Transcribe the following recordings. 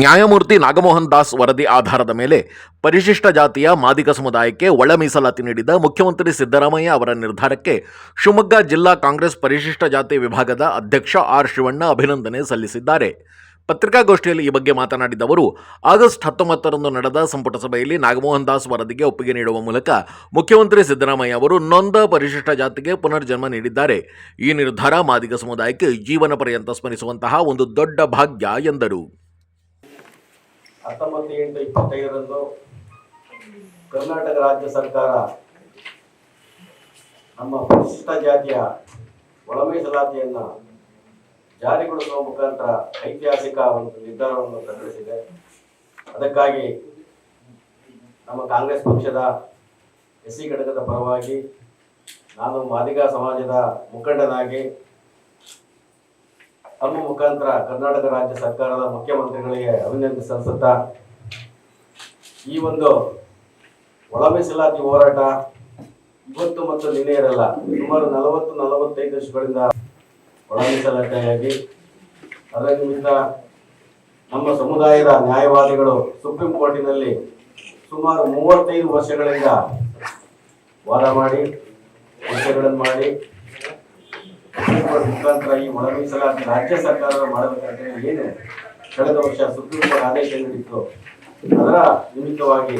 ನ್ಯಾಯಮೂರ್ತಿ ನಾಗಮೋಹನ್ ದಾಸ್ ವರದಿ ಆಧಾರದ ಮೇಲೆ ಪರಿಶಿಷ್ಟ ಜಾತಿಯ ಮಾದಿಗ ಸಮುದಾಯಕ್ಕೆ ಒಳ ಮೀಸಲಾತಿ ನೀಡಿದ ಮುಖ್ಯಮಂತ್ರಿ ಸಿದ್ದರಾಮಯ್ಯ ಅವರ ನಿರ್ಧಾರಕ್ಕೆ ಶಿವಮೊಗ್ಗ ಜಿಲ್ಲಾ ಕಾಂಗ್ರೆಸ್ ಪರಿಶಿಷ್ಟ ಜಾತಿ ವಿಭಾಗದ ಅಧ್ಯಕ್ಷ ಆರ್ ಶಿವಣ್ಣ ಅಭಿನಂದನೆ ಸಲ್ಲಿಸಿದ್ದಾರೆ. ಪತ್ರಿಕಾಗೋಷ್ಠಿಯಲ್ಲಿ ಈ ಬಗ್ಗೆ ಮಾತನಾಡಿದ ಅವರು, ಆಗಸ್ಟ್ ಹತ್ತೊಂಬತ್ತರಂದು ನಡೆದ ಸಂಪುಟ ಸಭೆಯಲ್ಲಿ ನಾಗಮೋಹನ್ ದಾಸ್ ವರದಿಗೆ ಒಪ್ಪಿಗೆ ನೀಡುವ ಮೂಲಕ ಮುಖ್ಯಮಂತ್ರಿ ಸಿದ್ದರಾಮಯ್ಯ ಅವರು ನೊಂದ ಪರಿಶಿಷ್ಟ ಜಾತಿಗೆ ಪುನರ್ಜನ್ಮ ನೀಡಿದ್ದಾರೆ. ಈ ನಿರ್ಧಾರ ಮಾದಿಗ ಸಮುದಾಯಕ್ಕೆ ಜೀವನ ಪರ್ಯಂತ ಸ್ಮರಿಸುವಂತಹ ಒಂದು ದೊಡ್ಡ ಭಾಗ್ಯ ಎಂದರು. ಹತ್ತೊಂಬತ್ತು ಎಂಟು ಇಪ್ಪತ್ತೈದರಂದು ಕರ್ನಾಟಕ ರಾಜ್ಯ ಸರ್ಕಾರ ನಮ್ಮ ಪರಿಶಿಷ್ಟ ಜಾತಿಯ ಒಳ ಮೀಸಲಾತಿಯನ್ನ ಜಾರಿಗೊಳಿಸುವ ಮುಖಾಂತರ ಐತಿಹಾಸಿಕ ಒಂದು ನಿರ್ಧಾರವನ್ನು ಪ್ರಕಟಿಸಿದೆ. ಅದಕ್ಕಾಗಿ ನಮ್ಮ ಕಾಂಗ್ರೆಸ್ ಪಕ್ಷದ ಎಸ್ ಸಿ ಘಟಕದ ಪರವಾಗಿ ನಾನು ಮಾದಿಗ ಸಮಾಜದ ಮುಖಂಡನಾಗಿ ತಮ್ಮ ಮುಖಾಂತರ ಕರ್ನಾಟಕ ರಾಜ್ಯ ಸರ್ಕಾರದ ಮುಖ್ಯಮಂತ್ರಿಗಳಿಗೆ ಅಭಿನಂದನೆ ಸಲ್ಲಿಸುತ್ತಾ ಈ ಒಂದು ಒಳ ಮೀಸಲಾತಿ ಹೋರಾಟ ಇವತ್ತು ಮತ್ತು ನಿನ್ನೆ ಇರಲ್ಲ ಸುಮಾರು ನಲವತ್ತು, ನಲವತ್ತೈದು ವರ್ಷಗಳಿಂದ ಒಳ ಮೀಸಲಾತಿಯಾಗಿ ಅದರ ನಿಮಿತ್ತ ನಮ್ಮ ಸಮುದಾಯದ ನ್ಯಾಯವಾದಿಗಳು ಸುಪ್ರೀಂ ಕೋರ್ಟಿನಲ್ಲಿ ಸುಮಾರು ಮೂವತ್ತೈದು ವರ್ಷಗಳಿಂದ ವಾದ ಮಾಡಿ ಚರ್ಚೆಗಳನ್ನು ಮಾಡಿ ಕೋರ್ಟ್ ಮುಖಾಂತರ ಈ ಒಳ ಮೀಸಲಾತಿ ರಾಜ್ಯ ಸರ್ಕಾರ ಮಾಡಬೇಕಾದ್ರೆ ಏನು ಕಳೆದ ವರ್ಷ ಸುಪ್ರೀಂ ಕೋರ್ಟ್ ಆದೇಶ ನೀಡಿತ್ತು, ಅದರ ನಿಮಿತ್ತವಾಗಿ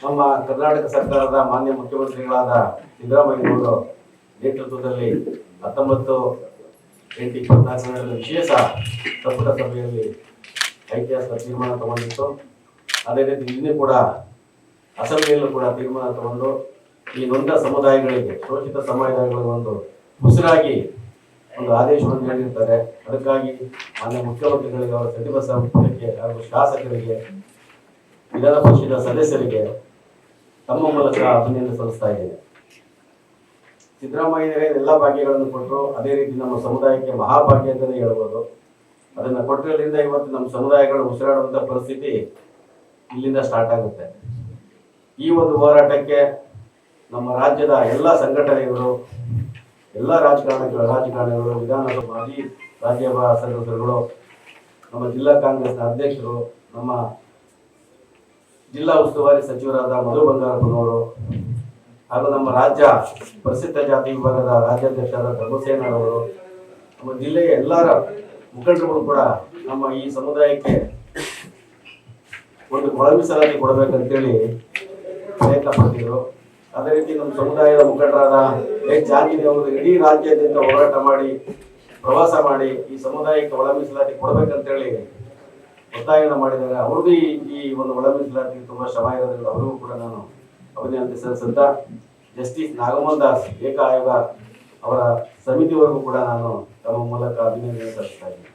ನಮ್ಮ ಕರ್ನಾಟಕ ಸರ್ಕಾರದ ಮಾನ್ಯ ಮುಖ್ಯಮಂತ್ರಿಗಳಾದ ಸಿದ್ದರಾಮಯ್ಯನವರು ನೇತೃತ್ವದಲ್ಲಿ ಹತ್ತೊಂಬತ್ತು ಎಂಟು ಇಪ್ಪತ್ನಾಲ್ಕರಲ್ಲಿ ವಿಶೇಷ ಸಂಪುಟ ಸಭೆಯಲ್ಲಿ ಐತಿಹಾಸಿಕ ತೀರ್ಮಾನ ತಗೊಂಡಿತ್ತು. ಅದೇ ರೀತಿ ಇನ್ನೂ ಕೂಡ ಅಸೆಂಬ್ಲಿಯಲ್ಲೂ ಕೂಡ ತೀರ್ಮಾನ ತಗೊಂಡು ಈ ನೊಂದ ಸಮುದಾಯಗಳಿಗೆ, ಶೋಷಿತ ಸಮುದಾಯಗಳಿಗೆ ಒಂದು ಉಸಿರಾಗಿ ಒಂದು ಆದೇಶವನ್ನು ನೀಡಿರ್ತಾರೆ ಅದಕ್ಕಾಗಿ ಮಾನ್ಯ ಮುಖ್ಯಮಂತ್ರಿಗಳಿಗೆ, ಅವರ ಸಚಿವ ಸಂಪುಟಕ್ಕೆ ಹಾಗೂ ಶಾಸಕರಿಗೆ, ವಿಧಾನ ಸದಸ್ಯರಿಗೆ ತಮ್ಮ ಮೂಲಕ ಅಭಿನಂದನೆ ಸಲ್ಲಿಸ್ತಾ ಇದ್ದೇನೆ. ಸಿದ್ದರಾಮಯ್ಯರೇ ಎಲ್ಲ ಭಾಗ್ಯಗಳನ್ನು ಕೊಟ್ಟರು. ಅದೇ ರೀತಿ ನಮ್ಮ ಸಮುದಾಯಕ್ಕೆ ಮಹಾಭಾಗ್ಯ ಅಂತಲೇ ಹೇಳ್ಬೋದು. ಅದನ್ನು ಕೊಟ್ಟಿರೋದ್ರಿಂದ ಇವತ್ತು ನಮ್ಮ ಸಮುದಾಯಗಳು ಉಸಿರಾಡುವಂಥ ಪರಿಸ್ಥಿತಿ ಇಲ್ಲಿಂದ ಸ್ಟಾರ್ಟ್ ಆಗುತ್ತೆ. ಈ ಒಂದು ಹೋರಾಟಕ್ಕೆ ನಮ್ಮ ರಾಜ್ಯದ ಎಲ್ಲ ಸಂಘಟನೆಗಳು, ಎಲ್ಲ ರಾಜಕಾರಣಿಗಳು ರಾಜಕಾರಣಿಗಳು, ವಿಧಾನಸಭೆ ಮಾಜಿ ರಾಜ್ಯಸಭಾ ಸದಸ್ಯರುಗಳು, ನಮ್ಮ ಜಿಲ್ಲಾ ಕಾಂಗ್ರೆಸ್ನ ಅಧ್ಯಕ್ಷರು, ನಮ್ಮ ಜಿಲ್ಲಾ ಉಸ್ತುವಾರಿ ಸಚಿವರಾದ ಮಧು ಬಂಗಾರಪ್ಪನವರು, ಹಾಗೂ ನಮ್ಮ ರಾಜ್ಯ ಪ್ರಸಿದ್ಧ ಜಾತಿ ವಿಭಾಗದ ರಾಜ್ಯಾಧ್ಯಕ್ಷರಾದ ಧರ್ಮಸೇನವರು ನಮ್ಮ ಜಿಲ್ಲೆಯ ಎಲ್ಲರ ಮುಖಂಡರುಗಳು ಕೂಡ ನಮ್ಮ ಈ ಸಮುದಾಯಕ್ಕೆ ಒಂದು ಮೀಸಲಾತಿ ಕೊಡಬೇಕಂತೇಳಿ ಪ್ರಯತ್ನ ಪಡ್ತಿದ್ರು. ಅದೇ ರೀತಿ ನಮ್ಮ ಸಮುದಾಯದ ಮುಖಂಡರಾದ ಎಚ್ ಆಂಜನೇಯ ಅವರು ಇಡೀ ರಾಜ್ಯಾದ್ಯಂತ ಹೋರಾಟ ಮಾಡಿ, ಪ್ರವಾಸ ಮಾಡಿ ಈ ಸಮುದಾಯಕ್ಕೆ ಒಳ ಮೀಸಲಾತಿ ಕೊಡಬೇಕಂತೇಳಿ ಒತ್ತಾಯನ ಮಾಡಿದಾಗ ಅವ್ರದ್ದು ಈ ಈ ಒಂದು ಒಳ ಮೀಸಲಾತಿಗೆ ತುಂಬಾ ಶ್ರಮ ಇರೋದ್ರಿಂದ ಅವರಿಗೂ ಕೂಡ ನಾನು ಅಭಿನಂದನೆ ಸಲ್ಲಿಸುತ್ತಾ ಜಸ್ಟಿಸ್ ನಾಗಮೋಹನ್ ದಾಸ್ ಏಕ ಆಯೋಗ ಅವರ ಸಮಿತಿವರೆಗೂ ಕೂಡ ನಾನು ತಮ್ಮ ಮೂಲಕ ಅಭಿನಂದನೆ ಸಲ್ಲಿಸ್ತಾ ಇದ್ದೀನಿ.